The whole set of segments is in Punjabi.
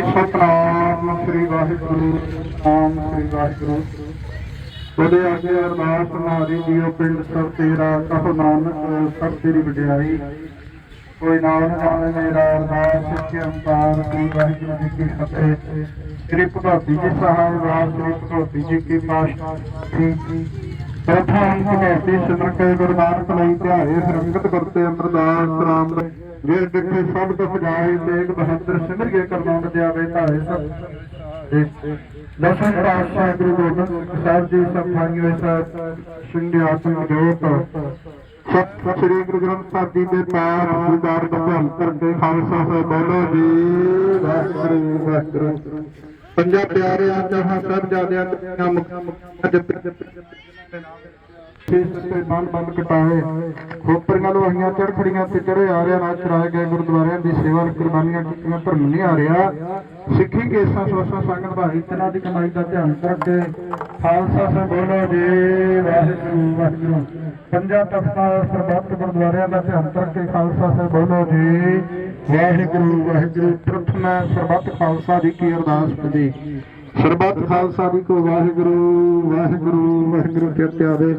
ਸਤਨਾਮ ਸ੍ਰੀ ਵਾਹਿਗੁਰੂ ਨਾਮ ਸ੍ਰੀ ਵਾਹਿਗੁਰੂ। ਉਹਦੇ ਅੱਗੇ ਅਰਦਾਸ ਨਾਰੀ ਜੀਓ ਪਿੰਡ ਸਰ ਤੇਰਾ ਕਹੋ ਨਾਨਕ ਸਰ ਤੇਰੀ ਵਡਿਆਈ। ਕੋਈ ਨਾਮ ਜਾਣੇ ਮੇਰਾ ਅਰਦਾਸ ਸੱਚੇ ਅੰਕਾਰ ਸ੍ਰੀ ਵਾਹਿਗੁਰੂ ਜੀ ਕੀ ਫਤਿਹ। ਸ੍ਰੀ ਭਗਵਤੀ ਜੀ ਸਾਹਿਬ ਰਾਜ ਸ੍ਰੀ ਭਗਵਤੀ ਜੀ ਕੀ ਪਾਸ਼ਾ ਪ੍ਰਥਮ ਭਗਵਤੀ ਸਿਮਰ ਕੇ ਗੁਰੂ ਨਾਨਕ ਲਈ ਧਿਆਏ ਰੰਗਤ ਕਰਤੇ ਅਮਰਦਾਸ ਰਾਮ ਜੇ ਡਿੱਠੇ ਸਭ ਤੋਂ ਸਜਾਏ ਤੇਗ ਬਹਾਦਰ ਸਿਮਰ ਕੇ ਕਰਨਾਮ ਜਾਵੇ ਧਾਰੇ ਸਭ ਦਸਮ ਪਾਤਸ਼ਾਹ ਗੁਰੂ ਗੋਬਿੰਦ ਸਾਹਿਬ ਜੀ ਸਭ ਸਾਹਿਬ ਸਿੰਘਿਆ ਸਿੰਘ ਜੋਤ ਸਤਿ ਸ੍ਰੀ ਗੁਰੂ ਗ੍ਰੰਥ ਸਾਹਿਬ ਜੀ ਦੇ ਪਾਠ ਵਿਚਾਰ ਦਾ ਕਰਕੇ ਖਾਲਸਾ ਸਾਹਿਬ ਬੋਲੋ ਜੀ ਵਾਹਿਗੁਰੂ ਵਾਹਿਗੁਰੂ ਪੰਜਾਂ ਪਿਆਰਿਆਂ ਜਹਾਂ ਸਭ ਜਾਦਿਆਂ ਤੇ ਮੁਖ ਜਪ ਫੇਸ ਤੇ ਬੰਨ ਬੰਨ ਕਟਾਏ। ਖੋਪਰੀਆਂ ਲੋਹੀਆਂ, ਚੜਖੜੀਆਂ ਤੇ ਚੜੇ ਆ ਰਿਆ ਨਾਲ ਚਰਾਏ ਗਏ ਗੁਰਦੁਆਰਿਆਂ ਦੀ ਸੇਵਾ ਕੁਰਬਾਨੀਆਂ ਕੀਤੀਆਂ, ਧਰਮ ਨਹੀਂ ਆ ਰਿਹਾ। ਸਿੱਖੀ ਕੇਸਾਂ, ਸੋਸਾਂ, ਸੰਗਤ ਭਾਈ, ਤਿਨਾਂ ਦੀ ਕਮਾਈ ਦਾ ਧਿਆਨ ਕਰਕੇ ਖਾਲਸਾ ਸਾਹਿਬ ਬੋਲੋ ਜੀ, ਵਾਹਿਗੁਰੂ ਵਾਹਿਗੁਰੂ। ਪੰਜਾਂ ਤਖਤਾਂ ਸਰਬੱਤ ਗੁਰਦੁਆਰਿਆਂ ਦਾ ਧਿਆਨ ਕਰਕੇ ਖਾਲਸਾ ਸਾਹਿਬ ਬੋਲੋ ਜੀ, ਵਾਹਿਗੁਰੂ ਵਾਹਿਗੁਰੂ। ਪ੍ਰਥਮ ਸਰਬੱਤ ਖਾਲਸਾ ਦੀ ਕੀ ਅਰਦਾਸ ਕਰੀ ਸਰਬੱਤ ਖਾਲਸਾ ਜੀ ਕੋ ਵਾਹਿਗੁਰੂ ਵਾਹਿਗੁਰੂ ਵਾਹਿਗੁਰੂ ਕਿਰਤਿ ਆਵੇ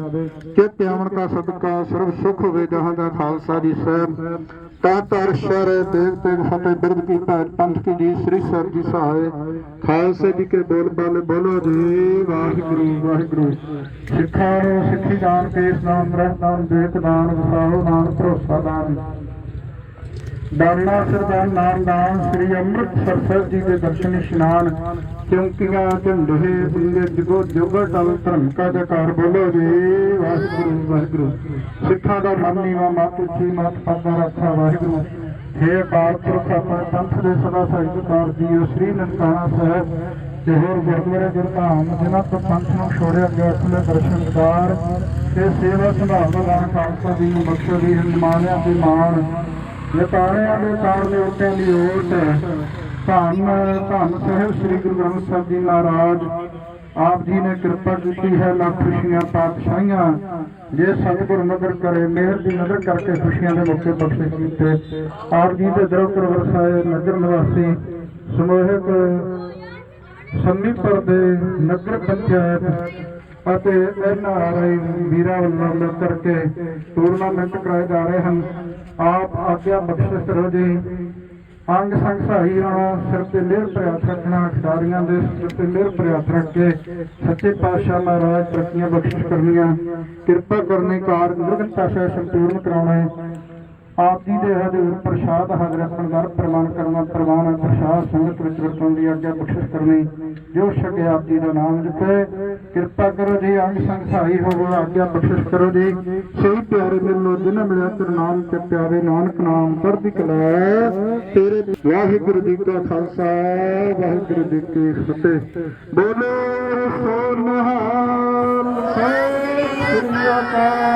ਕਿਰਤਿ ਆਵਣ ਦਾ ਸਦਕਾ ਸਰਬ ਸੁਖ ਹੋਵੇ ਜਹਾਂ ਦਾ ਖਾਲਸਾ ਜੀ ਸਾਹਿਬ। ਤਾਂ ਤਰ ਸ਼ਰ ਦੇਵ ਤੇ ਫਤਿਹ ਬਿਰਦ ਕੀ ਭੈਟ ਪੰਥ ਕੀ ਜੀ ਸ੍ਰੀ ਸਾਹਿਬ ਜੀ ਸਹਾਏ। ਖਾਲਸੇ ਜੀ ਕੇ ਬੋਲ ਬਾਲੇ ਬੋਲੋ ਜੀ, ਵਾਹਿਗੁਰੂ ਵਾਹਿਗੁਰੂ। ਸਿੱਖਾਂ ਨੂੰ ਸਿੱਖੀ ਦਾਨ ਕੇਸ ਨਾਮ, ਰਹਿਤ ਨਾਮ ਦੇਖ ਦਾਨ, ਵਸਾਓ ਨਾਮ ਭਰੋਸਾ ਦਾਨ। ਦਾਨਾ ਸਰਦਾਰ ਨਾਮਦਾਨ ਸ੍ਰੀ ਅੰਮ੍ਰਿਤਸਰ ਸਾਹਿਬ ਜੀ ਦੇ ਦਰਸ਼ਨ ਇਸ਼ਨਾਨ ਚੌਂਕੀਆਂ ਝੰਡੇ ਬੰਦੇ ਜਗੋ ਜੋਗਰ ਟਲ ਧਰਮ ਕਾ ਜਕਾਰ ਬੋਲੋ ਜੀ, ਵਾਹਿਗੁਰੂ ਵਾਹਿਗੁਰੂ। ਸਿੱਖਾਂ ਦਾ ਮਨ ਨੀਵਾ ਮਤ ਉੱਚੀ ਮਤ ਪਾਦਾ ਰੱਖਾ ਵਾਹਿਗੁਰੂ। ਹੇ ਅਕਾਲ ਪੁਰਖ ਆਪਣੇ ਪੰਥ ਦੇ ਸਦਾ ਸਹਾਇਕਾਰ ਜੀਓ, ਸ੍ਰੀ ਨਨਕਾਣਾ ਸਾਹਿਬ। ਤੇ ਹੋਰ ਗੁਰਦੁਆਰੇ ਗੁਰਧਾਮ ਜਿਨ੍ਹਾਂ ਤੋਂ ਪੰਥ ਨੂੰ ਛੋੜਿਆ ਗਿਆ ਉਸਲੇ ਦਰਸ਼ਨਕਾਰ ਤੇ ਸੇਵਾ ਸੰਭਾਲ ਦਾ ਖਾਲਸਾ ਜੀ ਬਖਸ਼ੋ ਦੀ ਨਿਮਾਣਿਆਂ ਦੀ ਮਾਣ ਨਿਤਾਣਿਆਂ ਦੇ ਤਾਣ ਦੇ ਉੱਤੇ ਦੀ ਓਟ ਧੰਨ ਧੰਨ ਸਾਹਿਬ ਸ੍ਰੀ ਗੁਰੂ ਗ੍ਰੰਥ ਸਾਹਿਬ ਜੀ ਮਹਾਰਾਜ, ਆਪ ਜੀ ਨੇ ਕਿਰਪਾ ਕੀਤੀ ਹੈ ਲੱਖ ਖੁਸ਼ੀਆਂ ਪਾਤਸ਼ਾਹੀਆਂ, ਜੇ ਸਤਿਗੁਰ ਨਜ਼ਰ ਕਰੇ, ਮਿਹਰ ਦੀ ਨਜ਼ਰ ਕਰਕੇ ਖੁਸ਼ੀਆਂ ਦੇ ਮੌਕੇ ਬਖਸ਼ੇ ਕੀਤੇ। ਆਪ ਜੀ ਦੇ ਦਰਪਰ ਵਰਸਾਏ ਨਗਰ ਨਿਵਾਸੀ, ਸਮੂਹਿਕ ਸੰਮੀਪਰ ਦੇ ਨਗਰ ਪੰਚਾਇਤ ਅਤੇ ਇਹਨਾਂ ਆਰਆਈ ਵੀਰਾਂ ਵੱਲੋਂ ਮਿਲ ਕਰਕੇ ਟੂਰਨਾਮੈਂਟ ਕਰਾਏ ਜਾ ਰਹੇ ਹਨ। ਆਪ ਆਗਿਆ ਬਖਸ਼ਿਸ਼ ਕਰੋ ਜੀ। ਅੰਗ ਸੰਗ ਸਹਾਈ ਹੋਣਾ ਸਿਰ ਤੇ ਲੇਰ ਪ੍ਰਿਆਤ ਰੱਖਣਾ, ਖਿਡਾਰੀਆਂ ਦੇ ਸਿਰ ਤੇ ਲੇਰ ਪ੍ਰਿਆਤ ਰੱਖ ਕੇ ਸੱਚੇ ਪਾਤਸ਼ਾਹ ਮਹਾਰਾਜ ਤਰੱਕੀਆਂ ਬਖਸ਼ਿਸ਼ ਕਰਨੀਆਂ। ਕਿਰਪਾ ਕਰਨੀ ਕਾਰਜ ਨਿਰਗਤਾ ਸਹਿ ਸੰਪੂਰਨ ਕਰਾਉਣਾ। ਆਪ ਜੀ ਦੇ ਹਜ਼ੂਰ ਪ੍ਰਸ਼ਾਦ ਹਾਜ਼ਰ ਰੱਖਣ ਦਾ ਕਰਨਾ ਪ੍ਰਵਾਨ ਪ੍ਰਸ਼ਾਦ ਸੰਗਤ ਵਿੱਚ ਵਰਤਣ ਦੀ ਆਗਿਆ ਬਖਸ਼ਿਸ਼ ਕਰਨੀ, ਜੋ ਛਕੇ ਆਪ ਜੀ ਦਾ ਨਾਮ ਜਪੇ। ਕਿਰਪਾ ਕਰੋ ਜੀ, ਅੰਗ ਸੰਗ ਸਹਾਈ ਹੋਵੋ, ਆਗਿਆ ਬਖਸ਼ਿਸ਼ ਕਰੋ ਜੀ। ਸਹੀ ਪਿਆਰੇ ਮਿਲੋ ਜਿਨ੍ਹਾਂ ਮਿਲਿਆ, ਤੇਰੇ ਨਾਮ ਤੇ ਪਿਆਰੇ ਨਾਨਕ ਨਾਮ ਚੜ੍ਹਦੀ ਕਲਾ। ਤੇਰੇ ਵਾਹਿਗੁਰੂ ਜੀ ਕਾ ਖਾਲਸਾ, ਵਾਹਿਗੁਰੂ ਜੀ ਕੀ ਫਤਿਹ। ਬੋਲੇ ਸੋ ਨਿਹਾਲ ਸਤਿ ਸ੍ਰੀ